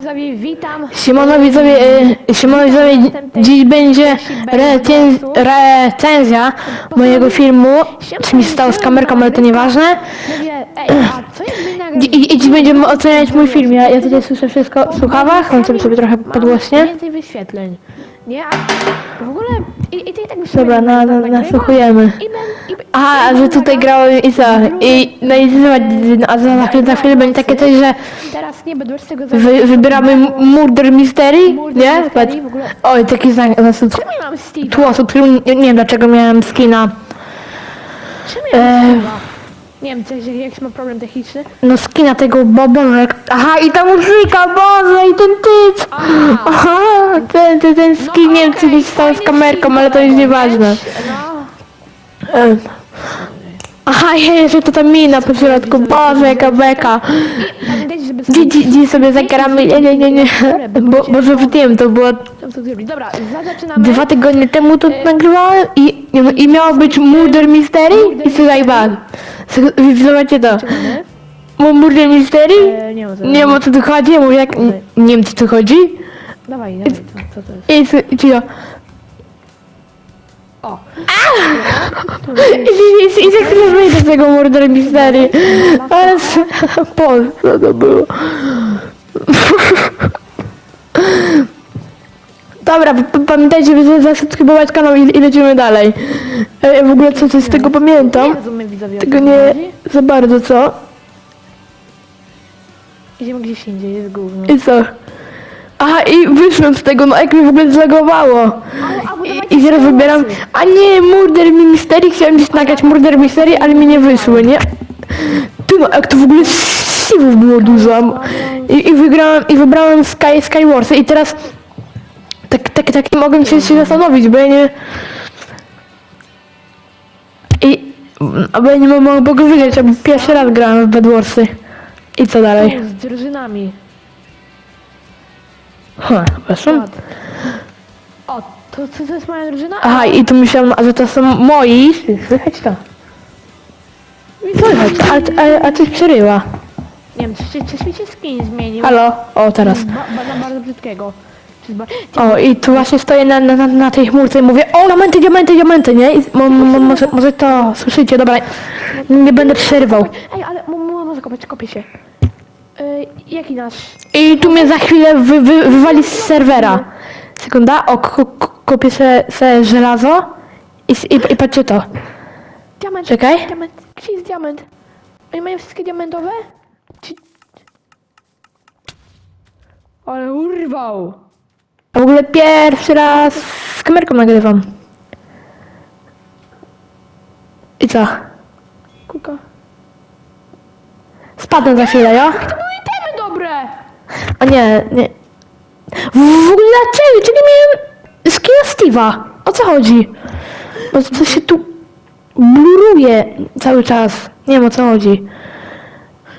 Widzowie, witam. Siemano widzowie, e, siemano widzowie, dziś będzie recen, recenzja mojego filmu, co mi się stało z kamerką, ale to nieważne. Mówię, ej, a co jakby nagrać... I, i dziś będziemy oceniać mój film, ja, ja tutaj słyszę wszystko w słuchawach, on sobie, sobie trochę podgłośnie. Więcej wyświetleń. Nie, a w ogóle... I, i ty i tak Dobra, sobie na, na, nagrywa. nasłuchujemy. I ben, i, ben- Aha, i że tutaj grałem i co? I no i no, a za, za, chwilę, za chwilę będzie takie coś, że Teraz nie będę tego wy, wybieramy Murder Mystery, nie? Patrz. Oj, taki znak, znaczy, Czemu ja mam Steve'a? tło, nie, nie wiem dlaczego miałem skina. Czemu ja mam. Steve'a? Nie wiem, coś, jakiś ma problem techniczny. No skina tego Bobonek. Aha, i ta muzyka, Boże, i ten typ. Aha. Aha, ten, ten, ten skin, nie wiem co mi stało z kamerką, ale to jest nieważne. No. Em. Aha, jeszcze to ta mina po środku, Boże, jaka beka. Pamiętajcie, żeby Dzi, dzi, dzi sobie zagramy, nie, nie, nie, nie, bo, bo wiem, to było Tam. Dobra, za- zaczynamy. dwa tygodnie temu to nagrywałem i, no, i miało być Murder Mystery i słuchaj, ban. Zobaczcie to. Mu- Murder Mystery? E, nie co Nie wiem o co tu chodzi, mówię jak, nie wiem co tu chodzi. Dawaj, dawaj, co, co to jest? I, cicho. O! I, i, i za chwilę wyjdę z tego Murder Mystery. Ale s- po co to było? Dobra, pamiętajcie, żeby zasubskrybować kanał i, i lecimy dalej. E, Ja w ogóle co, coś z tego pamiętam. Tego nie za bardzo, co? Idziemy gdzieś indziej, jest gówno. I co? Aha, i wyszłem z tego, no jak mi w ogóle zlagowało. I, i teraz wybieram, a nie, Murder Mystery, chciałem gdzieś nagrać Murder Mystery, ale mi nie wyszły, nie? Ty no, jak to w ogóle siwów było dużo. I, i wygrałem, i wybrałem Sky, Skywarsy i teraz tak, tak, tak nie mogłem się, się zastanowić, bo ja nie... I, bo ja nie mo- mogę wygrać, a pierwszy raz grałem w Bedwarsy. I co dalej? Z drużynami. Ha? Ład. O, to co to jest moja drużyna? Aha, i tu myślałem, a że to są moi. Słychać to. Słychać, a, a, a coś przerywa. Nie wiem, czy, czy mi się skin zmienił? Halo? O, teraz. Ba, ba, bardzo brzydkiego. Czy. O, i tu właśnie stoję na, na, na, tej chmurce i mówię, o, diamenty, diamenty, diamenty, nie? I mo, mo, może, może to słyszycie, dobra, nie będę przerywał. Ej, ale może kopać, kopię się. Yy, jaki nasz? I tu mnie za chwilę wy, wy, wywali z serwera. Sekunda, o, ko, kopię se, se żelazo i, s- i, i patrzcie to. Diament. Czekaj. Diament. Gdzie jest diament? Oni mają wszystkie diamentowe? Czy... Ale urwał. A w ogóle pierwszy raz z kamerką nagrywam. I co? Kulka. Spadnę za chwilę, ja? To były itemy dobre! A nie, nie. W, ogóle dlaczego? Czyli miałem skina Steve'a. O co chodzi? Bo coś się tu bluruje cały czas. Nie wiem o co chodzi.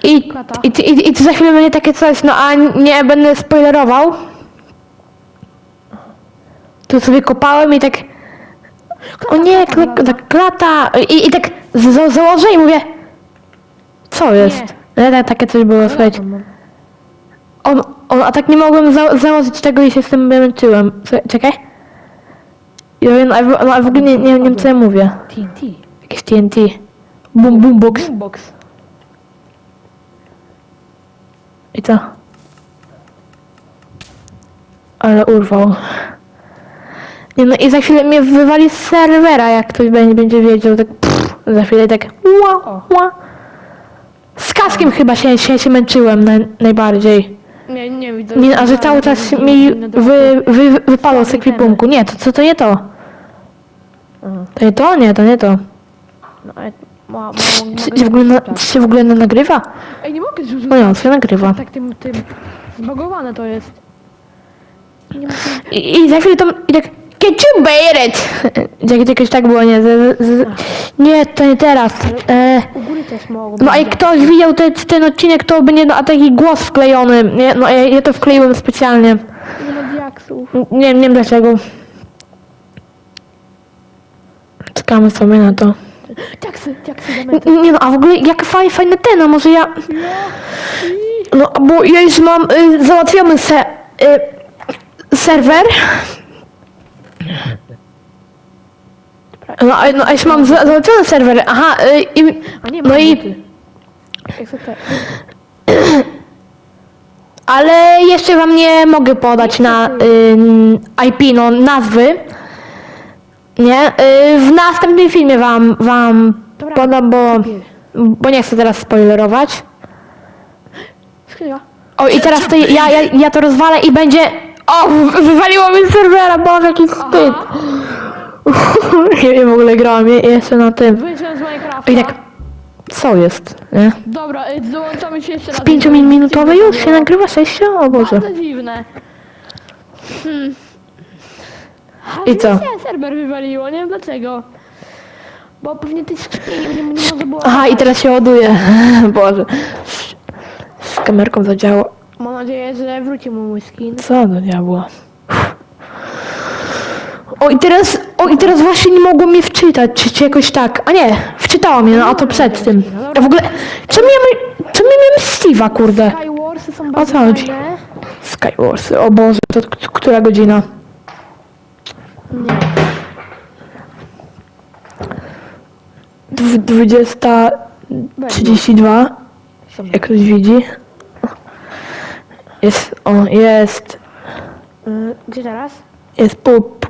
I, Klata. i, i, i to za chwilę będzie takie coś, no a nie będę spoilerował. Tu sobie kopałem i tak... O nie, kla, tak klata. I, i tak za, założę i mówię... Co jest? Nie. Tak, takie coś było, słuchajcie. On, on, a tak nie mogłem za, założyć tego i się z tym męczyłem. Słuchaj, Czekaj. Ja wiem, no, a w ogóle nie, nie, nie wiem co ja mówię. TNT. Jakieś TNT. Boom, boombox. Boombox. I co? Ale urwał. Nie no i za chwilę mnie wywali z serwera, jak ktoś będzie, będzie wiedział, tak pff, za chwilę tak ła, ła. Z kaskiem chyba się, się, się męczyłem naj, najbardziej. Nie, nie widzę. Nie, a że cały czas mi wy, wy, wypadło z ekwipunku. Nie, to co to nie to? To nie to? Nie, to nie to. No, ale ma, ma, Czy, czy, w ogóle na, czy się w ogóle na, nagrywa? Ej, nie mogę rzucić. No nie, on się nagrywa. Tak tym, tym. Zbagowane to jest. Nie mogę. I, i za chwilę to i tak Can you it? Jak, jakoś tak było, nie? Z, z, nie, to nie teraz. E, U góry też mogą. no jak ktoś widział te, ten odcinek, to by nie, no, a taki głos wklejony. Nie, no ja, ja to wkleiłem specjalnie. Nie ma diaksów. Nie, nie wiem dlaczego. Czekamy sobie na to. Diaksy, diaksy, diamenty. Nie no, a w ogóle jak fajne, fajne ten, a może ja... I... No, bo ja już mam y, załatwiony se, y, serwer. No, a- no, a już mam za, załatwiony serwer, aha, y, i, A nie no i, ale jeszcze wam nie mogę podać na y, IP, no, nazwy. Nie, y, w następnym filmie wam, wam Dobra, podam, bo, bo nie chcę teraz spoilerować. O i teraz to ja, ja, ja to rozwalę i będzie... O, wy- wywaliło mi z serwera, Boże, jaki wstyd. Ja w ogóle grałam je- jeszcze na tym. Wyszedłem z Minecrafta. I tak, co jest, nie? Dobra, y, dołączamy się jeszcze raz. Z pięciominutowe już się nagrywa sześciu? O Boże. Bardzo dziwne. Hmm. A I co? Serwer wywaliło, nie wiem dlaczego. Bo pewnie tej skrzyni nie, nie, może było... Aha, i teraz się ładuje. Boże. Z, z kamerką zadziało. Mam nadzieję, że wróci mu mój skin. Co do diabła? O i teraz, o i teraz właśnie nie mogło mnie wczytać, czy, czy jakoś tak. A nie, wczytała mnie, no a to przed tym. A w ogóle, ja, my- czemu ja miałem Steve'a, kurde? Skywarsy są O bardzo co chodzi? fajne. Skywarsy, o Boże, to k- która godzina? Nie. Dw- 20.32, jak ktoś widzi. Jest, o, jest, Y, Gdzie teraz? jest pół, p-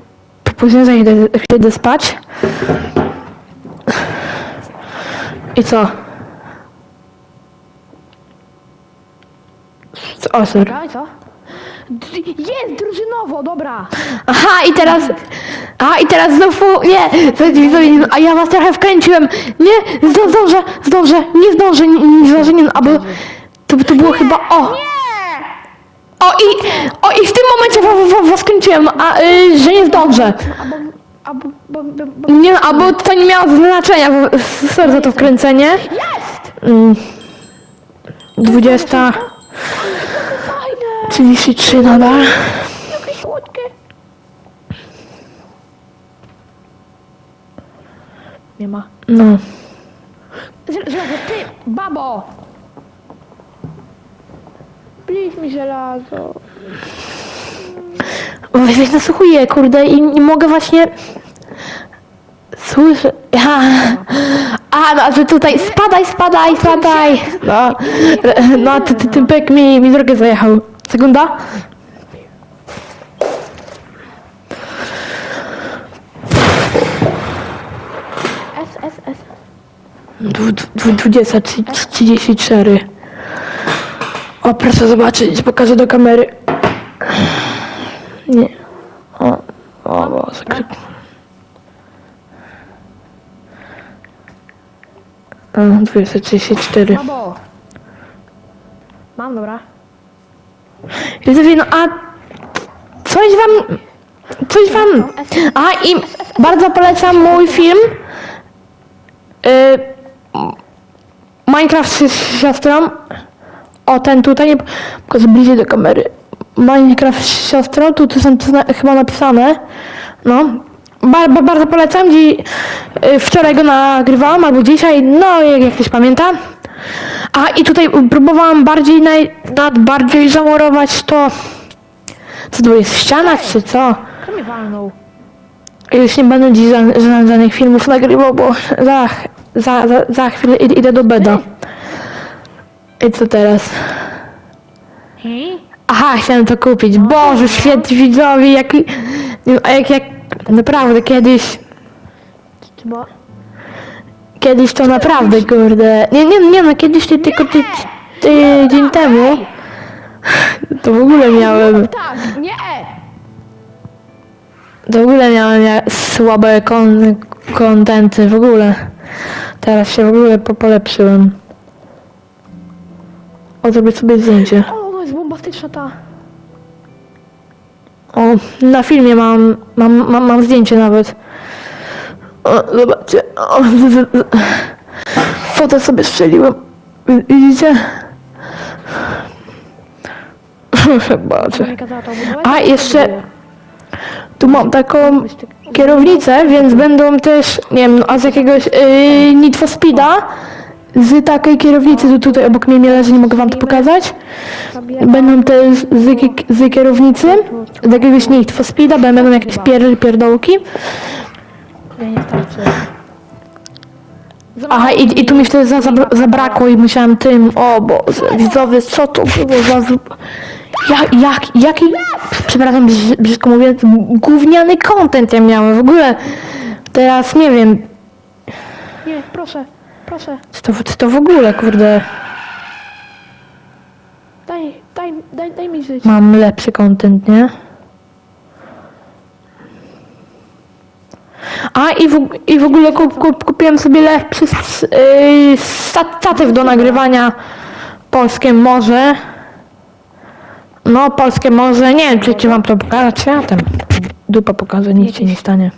później za idę, spać. I co? O, sorry. Czekaj, co? Jest, drużynowo, dobra. Aha, i teraz. Aha, i teraz znowu. Nie! Słuchajcie, widzowie, nie- A ja was trochę wkręciłem. Nie! Zdo, zdążę, zdążę, nie zdążę, nie, nie zdążę, nie, albo. To, to było chyba. O! Nie! O i, o i w tym momencie was, was, was kręciłem, a y, że nie zdążę. Albo... Albo... Bo, bo, bo... Nie, albo to nie miało znaczenia, bo, sorry za to wkręcenie. Jest! Mm, 20, Fajne! 33 nadal. Jakie słodkie! Nie ma. No. Żel- Żelazo, ty, babo! Bliź mi żelazo. Weź, nasłuchuję, kurde, i nie mogę właśnie... Słyszę... Ja. A, no, że tutaj spadaj, spadaj, spadaj. No, no ty, ty, ten pek mi, mi drogę zajechał. Sekunda. S, S, S. Dwu- dwu- 20, 34. O, proszę zobaczyć, pokażę do kamery. Nie. O, o. O, 234. Babo! Mam, dobra. Widzowie, no a coś wam, coś wam, a i bardzo polecam mój film y, Minecraft z siostrą, o ten tutaj, nie pokażę bliżej do kamery, Minecraft z siostrą, tu, tu są to chyba napisane, no, Bar, ba- bardzo polecam, Dzi, y, wczoraj go nagrywałam, albo dzisiaj, no jak, jak ktoś pamięta. A i tutaj próbowałam bardziej, naj, nad bardziej zamurować to, co tu jest, ściana czy co? Kto mnie walnął? Już nie będę dziś ża- ża- żadnych filmów nagrywał, bo za, za, za, za chwilę id- idę do beda. I co teraz? Aha, chciałem to kupić. Boże, świetni widzowie, jak, nie jak, jak, naprawdę, kiedyś, bo... kiedyś to naprawdę, kurde, nie, nie, nie no, kiedyś ty, tylko ty, ty, dzień temu, to w ogóle miałem, Tak, nie! to w ogóle miałem słabe kon, kontenty, w ogóle. Teraz się w ogóle po, polepszyłem. O, zrobię sobie zdjęcie. To jest bombastyczna ta. O, na filmie mam, mam, mam, mam zdjęcie nawet. O, zobaczcie. O, z, z, z. Fotę sobie strzeliłem. Wi- Widzicie? Zobaczę. A, jeszcze-. Tu mam taką kierownicę, więc będą też, nie wiem, a z jakiegoś yy, Speeda z takiej kierownicy, tu tutaj obok mnie leży, nie mogę wam to pokazać. Będą te z, z, kierownicy, z jakiegoś Need for Speeda, będą jakieś pier, pierdołki. Aha, i, i tu mi wtedy za, zabra- zabrakło i musiałem tym, o Boże, widzowie, co to było za... Jak, jak, jaki, przepraszam, brz- brzydko mówiąc, gówniany content ja miałem, w ogóle teraz nie wiem, Nie, proszę, proszę. co to, co to w ogóle, kurde, Daj, daj, daj, daj mi żyć. mam lepszy content, nie? A i w, i w ogóle kup, kup, kupiłem sobie lepszy yy, sta- statyw do nagrywania polskie morze. No, polskie morze, nie wiem, czy, czy wam to pokazać, ja tam dupa pokażę, nic się nie stanie.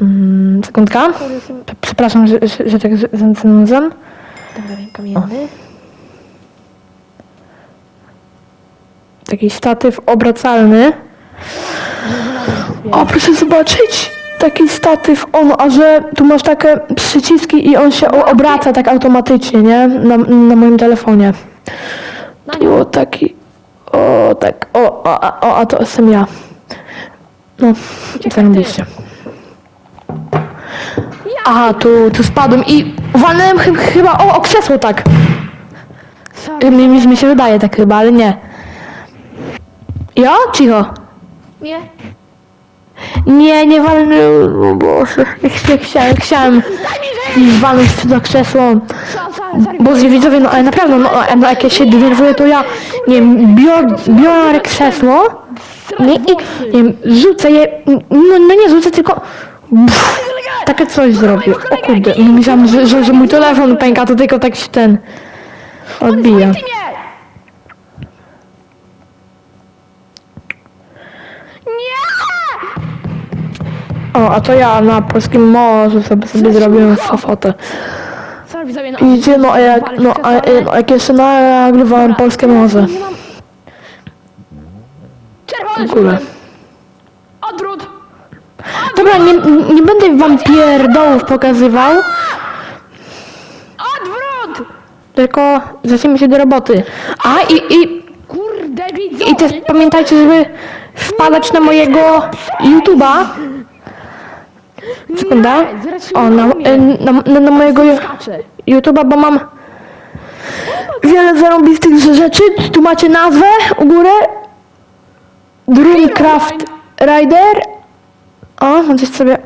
Mm, sekundka. P- Przepraszam, że, że, że tak z- Dobra, kamienny. Taki statyw obracalny. O, proszę zobaczyć! Taki statyw, on, a że tu masz takie przyciski i on się o, obraca tak automatycznie, nie? Na, na moim telefonie. Na nią. o, taki, o, tak, o, o, a- o, a to jestem ja. No, zarobiście. Aha, tu, tu spadłem i walnąłem chy- chyba, o, o krzesło tak. Sorry. Mi, mi, mi się wydaje tak chyba, ale nie. Ja? Cicho. Nie. Nie, nie walnąłem, o Boże. Ja chciałem, chciałem walnąć w to krzesło. Sorry, sorry, sorry. Boże, widzowie, no ale naprawdę, no, no jak ja się denerwuję, to ja, nie wiem, biorę, biorę krzesło, nie, i, nie wiem, rzucę je, no, no nie rzucę, tylko pff, takie coś zrobię. O kurde, myślałam, że, że, że mój telefon pęka, to tylko tak się ten odbija. Nie! O, a to ja na polskim morzu sobie, sobie zrobiłem fotę. Sorry, widzowie, no. Idzie, no a jak, no, a, e, no, jak jeszcze nagrywałem polskie morze. Nie mam... Czerwony. Odwrót! Dobra, nie, nie będę wam pierdołów pokazywał, Odwrót! tylko zacznijmy się do roboty. A i, i, Kurde, widzowie! i też pamiętajcie, żeby wpadać na mojego YouTube'a. Sekunda. O, na, e, na, na, na mojego. YouTube'a, bo mam wiele zarąbistych rzeczy. Tu macie nazwę u góry. Dreamcraft Rider. O, no coś sobie...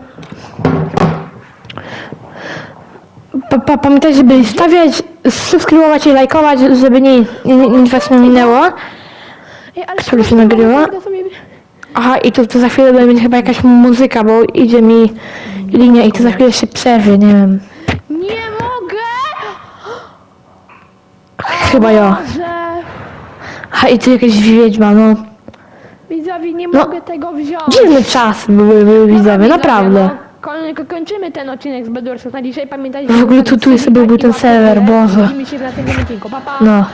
Pa, pa, pamiętajcie, żeby stawiać, subskrybować i lajkować, żeby nie, nie, nie, nic was nie minęło. Ej, ale Który się nagrywa? Aha, i to, to za chwilę będzie chyba jakaś muzyka, bo idzie mi linia i to za chwilę się przerwie, nie wiem. Nie mogę! Chyba ja. Aha, i tu jakaś wiedźma, no. Widzowie, nie No. mogę tego wziąć. Dziwny czas były, były widzowie, naprawdę. No, koń- kończymy ten odcinek z Bedwarsów na dzisiaj. Pamiętajcie, W ogóle tu- tu jeszcze byłby ten serwer, Boże. Widzimy się w następnym odcinku. Pa, pa. No.